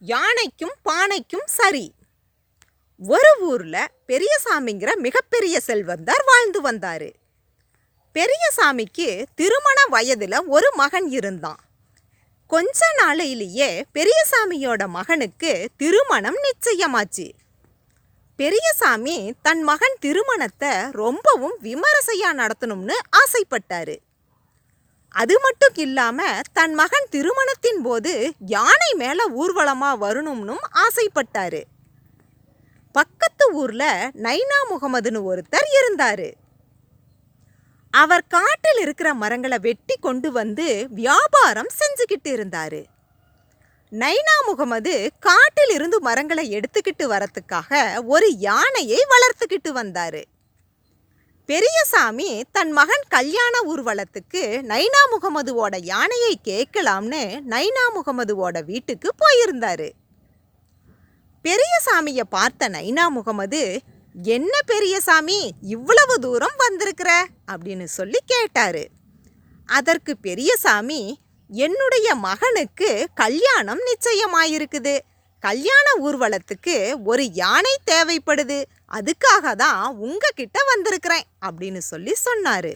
யானைக்கும் பானைக்கும் சரி. ஒரு ஊரில் பெரியசாமிங்கிற மிகப்பெரிய செல்வந்தார் வாழ்ந்து வந்தார். பெரியசாமிக்கு திருமண வயதில் ஒரு மகன் இருந்தான். கொஞ்ச நாளையிலேயே பெரியசாமியோட மகனுக்கு திருமணம் நிச்சயமாச்சு. பெரியசாமி தன் மகன் திருமணத்தை ரொம்பவும் விமரிசையாக நடத்தணும்னு ஆசைப்பட்டாரு. அது மட்டும் இல்லாம தன் மகன் திருமணத்தின் போது யானை மேல ஊர்வலமா வரணும்னும் ஆசைப்பட்டாரு. பக்கத்து ஊர்ல நைனா முகமதுன்னு ஒருத்தர் இருந்தாரு. அவர் காட்டில் இருக்கிற மரங்களை வெட்டி கொண்டு வந்து வியாபாரம் செஞ்சுக்கிட்டு இருந்தாரு. நைனா முகமது காட்டில் இருந்து மரங்களை எடுத்துக்கிட்டு வரத்துக்காக ஒரு யானையை வளர்த்துக்கிட்டு வந்தாரு. பெரியசாமி தன் மகன் கல்யாண ஊர்வலத்துக்கு நைனா முகமதுவோட யானையை கேட்கலாம்னு நைனா முகமதுவோட வீட்டுக்கு போயிருந்தாரு. பெரியசாமியை பார்த்த நைனா முகமது என்ன பெரியசாமி இவ்வளவு தூரம் வந்திருக்கிற? அப்படின்னு சொல்லி கேட்டாரு. அதற்கு பெரியசாமி என்னுடைய மகனுக்கு கல்யாணம் நிச்சயமாயிருக்குது. கல்யாண ஊர்வலத்துக்கு ஒரு யானை தேவைப்படுது. அதுக்காக தான் உங்ககிட்ட வந்திருக்கிறேன் அப்படின்னு சொல்லி சொன்னார்.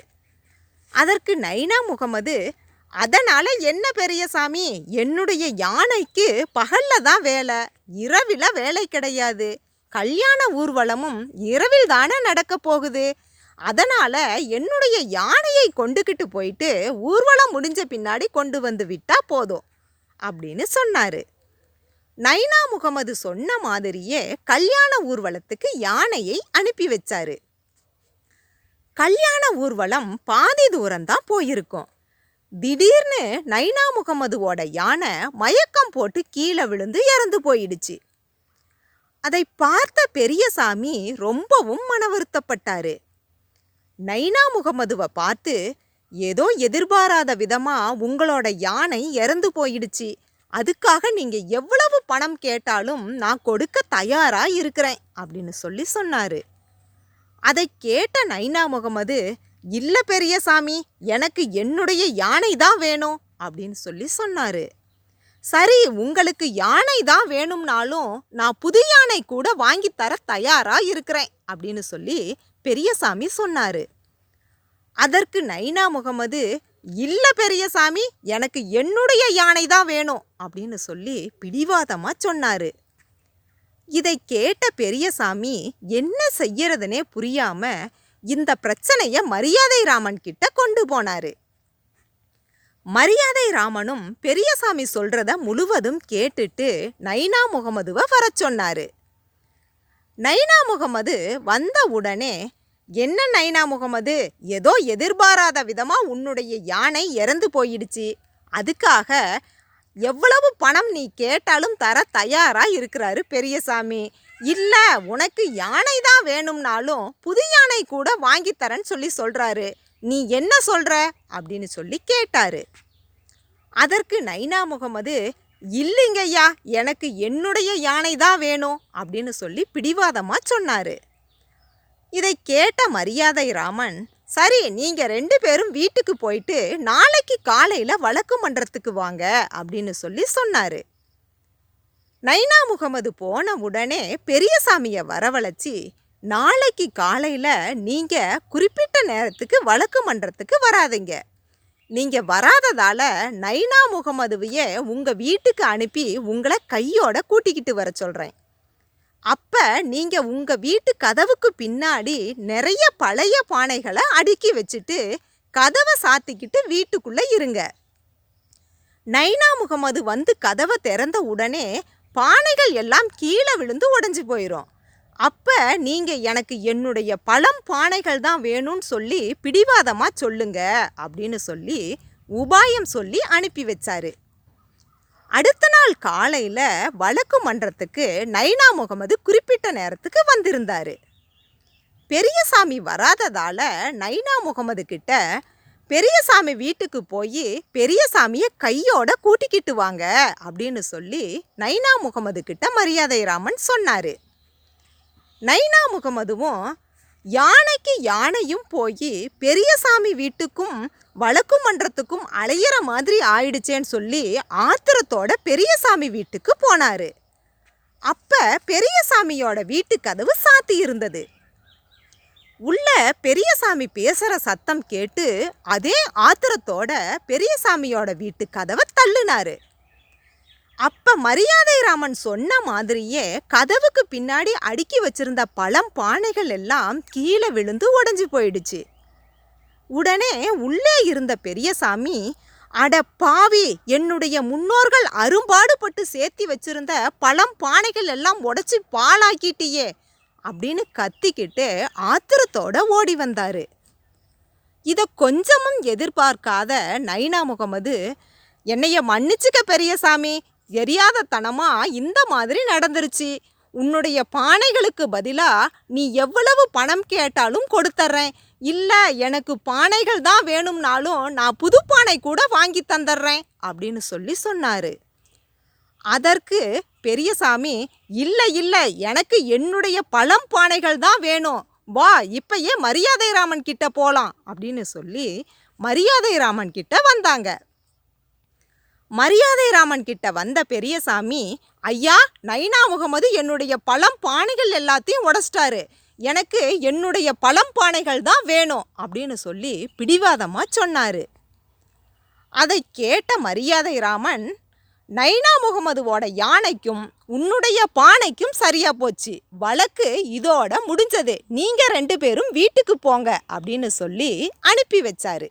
அதற்கு நைனா முகமது அதனால் என்ன பெரிய சாமி என்னுடைய யானைக்கு பகல்ல தான் வேலை இரவில் வேலை கிடையாது. கல்யாண ஊர்வலமும் இரவில் தானே நடக்க போகுது. அதனால் என்னுடைய யானையை கொண்டுக்கிட்டு போயிட்டு ஊர்வலம் முடிஞ்ச பின்னாடி கொண்டு வந்து விட்டால் போதும் அப்படின்னு சொன்னார். நைனா முகமது சொன்ன மாதிரியே கல்யாண ஊர்வலத்துக்கு யானையை அனுப்பி வச்சாரு. கல்யாண ஊர்வலம் பாதி தூரம்தான் போயிருக்கும். திடீர்னு நைனா முகமதுவோட யானை மயக்கம் போட்டு கீழே விழுந்து இறந்து போயிடுச்சு. அதை பார்த்த பெரியசாமி ரொம்பவும் மன வருத்தப்பட்டாரு நைனா முகமதுவை பார்த்து ஏதோ எதிர்பாராத விதமாக உங்களோட யானை இறந்து போயிடுச்சு. அதுக்காக நீங்க எவ்வளவு பணம் கேட்டாலும் நான் கொடுக்க தயாரா இருக்கிறேன் அப்படின்னு சொல்லி சொன்னாரு. அதை கேட்ட நைனா முகமது இல்ல பெரியசாமி எனக்கு என்னுடைய யானை தான் வேணும் அப்படின்னு சொல்லி சொன்னாரு. சரி உங்களுக்கு யானை தான் வேணும்னாலும் நான் புது யானை கூட வாங்கி தர தயாரா இருக்கிறேன் அப்படின்னு சொல்லி பெரியசாமி சொன்னாரு. அதற்கு நைனா முகமது இல்லை பெரியசாமி எனக்கு என்னுடைய யானை தான் வேணும் அப்படின்னு சொல்லி பிடிவாதமாக சொன்னார். இதை கேட்ட பெரியசாமி என்ன செய்யறதுனே புரியாம இந்த பிரச்சனையை மரியாதை ராமன் கிட்ட கொண்டு போனாரு. மரியாதை ராமனும் பெரியசாமி சொல்றத முழுவதும் கேட்டுட்டு நைனா முகமதுவை வர சொன்னாரு. நைனா முகமது வந்த உடனே என்ன நைனா முகமது ஏதோ எதிர்பாராத விதமா உன்னுடைய யானை இறந்து போயிடுச்சு. அதுக்காக எவ்வளவு பணம் நீ கேட்டாலும் தர தயாரா இருக்கிறாரு பெரியசாமி. இல்ல உனக்கு யானை தான் வேணும்னாலும் புது யானை கூட வாங்கி தரேன்னு சொல்லி சொல்றாரு. நீ என்ன சொல்ற? அப்படின்னு சொல்லி கேட்டாரு. அதற்கு நைனா முகமது இல்லைங்கய்யா எனக்கு என்னுடைய யானை தான் வேணும் அப்படின்னு சொல்லி பிடிவாதமாக சொன்னாரு. இதை கேட்ட மரியாதை ராமன் சரி நீங்கள் ரெண்டு பேரும் வீட்டுக்கு போயிட்டு நாளைக்கு காலையில் வழக்கு மன்றத்துக்கு வாங்க அப்படின்னு சொல்லி சொன்னார். நைனா முகமது போன உடனே பெரியசாமியை வரவழைச்சி நாளைக்கு காலையில் நீங்கள் குறிப்பிட்ட நேரத்துக்கு வழக்கு மன்றத்துக்கு வராதீங்க. நீங்கள் வராததால் நைனா முகமதுவையே உங்கள் வீட்டுக்கு அனுப்பி உங்களை கையோட கூட்டிக்கிட்டு வர சொல்கிறேன் அப்போ நீங்கள் உங்கள் வீட்டு கதவுக்கு பின்னாடி நிறைய பழைய பானைகளை அடுக்கி வச்சுட்டு கதவை சாத்திக்கிட்டு வீட்டுக்குள்ளே இருங்க. நைனா முகமது வந்து கதவை திறந்த உடனே பானைகள் எல்லாம் கீழே விழுந்து உடஞ்சி போயிடும் அப்போ நீங்கள் எனக்கு என்னுடைய பழம் பானைகள் தான் வேணும்னு சொல்லி பிடிவாதமாக சொல்லுங்க அப்படின்னு சொல்லி உபாயம் சொல்லி அனுப்பி வச்சாரு. அடுத்த நாள் காலையில் வழக்கு மன்றத்துக்கு நைனா முகமது குறிப்பிட்ட நேரத்துக்கு வந்திருந்தார். பெரியசாமி வராததால் நைனா முகமது கிட்ட பெரியசாமி வீட்டுக்கு போய் பெரியசாமியை கையோட கூட்டிக்கிட்டு வாங்க அப்படின்னு சொல்லி நைனா முகமது கிட்ட மரியாதை ராமன் சொன்னார். நைனா முகமதுவும் யானைக்கு யானையும் போய் பெரியசாமி வீட்டுக்கும் வழக்கு மன்றத்துக்கும் அலையிற மாதிரி ஆயிடுச்சேன்னு சொல்லி ஆத்திரத்தோட பெரியசாமி வீட்டுக்கு போனாரு. அப்ப பெரியசாமியோட வீட்டு கதவு சாத்தி இருந்தது. உள்ள பெரியசாமி பேசுற சத்தம் கேட்டு அதே ஆத்திரத்தோட பெரியசாமியோட வீட்டு கதவை தள்ளுனாரு. அப்ப மரியாதை ராமன் சொன்ன மாதிரியே கதவுக்கு பின்னாடி அடுக்கி வச்சிருந்த பழம் பானைகள் எல்லாம் கீழே விழுந்து உடஞ்சி போயிடுச்சு. உடனே உள்ளே இருந்த பெரியசாமி அட பாவி என்னுடைய முன்னோர்கள் அரும்பாடுபட்டு சேர்த்தி வச்சிருந்த பழம் பானைகள் எல்லாம் உடச்சி பாழாக்கிட்டியே அப்படின்னு கத்திக்கிட்டு ஆத்திரத்தோட ஓடி வந்தார். இதை கொஞ்சமும் எதிர்பார்க்காத நைனா முகமது என்னைய மன்னிச்சுக்க பெரியசாமி எரியாத தனமா இந்த மாதிரி நடந்துருச்சு. உன்னுடைய பானைகளுக்கு பதிலாக நீ எவ்வளவு பணம் கேட்டாலும் கொடுத்துட்றேன் இல்லை எனக்கு பானைகள் தான் வேணும்னாலும் நான் புது பானை கூட வாங்கி தந்துடுறேன் அப்படின்னு சொல்லி சொன்னார். அதற்கு பெரியசாமி இல்லை இல்லை எனக்கு என்னுடைய பழம் பானைகள் தான் வேணும். வா இப்பயே மரியாதை ராமன் கிட்ட போகலாம் அப்படின்னு சொல்லி மரியாதை ராமன் கிட்ட வந்தாங்க. மரியாதை ராமன் கிட்ட வந்த பெரியசாமி ஐயா நைனா முகமது என்னுடைய பழம் பானைகள் எல்லாத்தையும் உடச்சிட்டாரு. எனக்கு என்னுடைய பழம் பானைகள் தான் வேணும் அப்படின்னு சொல்லி பிடிவாதமாக சொன்னார். அதை கேட்ட மரியாதை ராமன் நைனா முகமதுவோட யானைக்கும் உன்னுடைய பானைக்கும் சரியா போச்சு. வழக்கு இதோட முடிஞ்சது. நீங்க ரெண்டு பேரும் வீட்டுக்கு போங்க அப்படின்னு சொல்லி அனுப்பி வச்சாரு.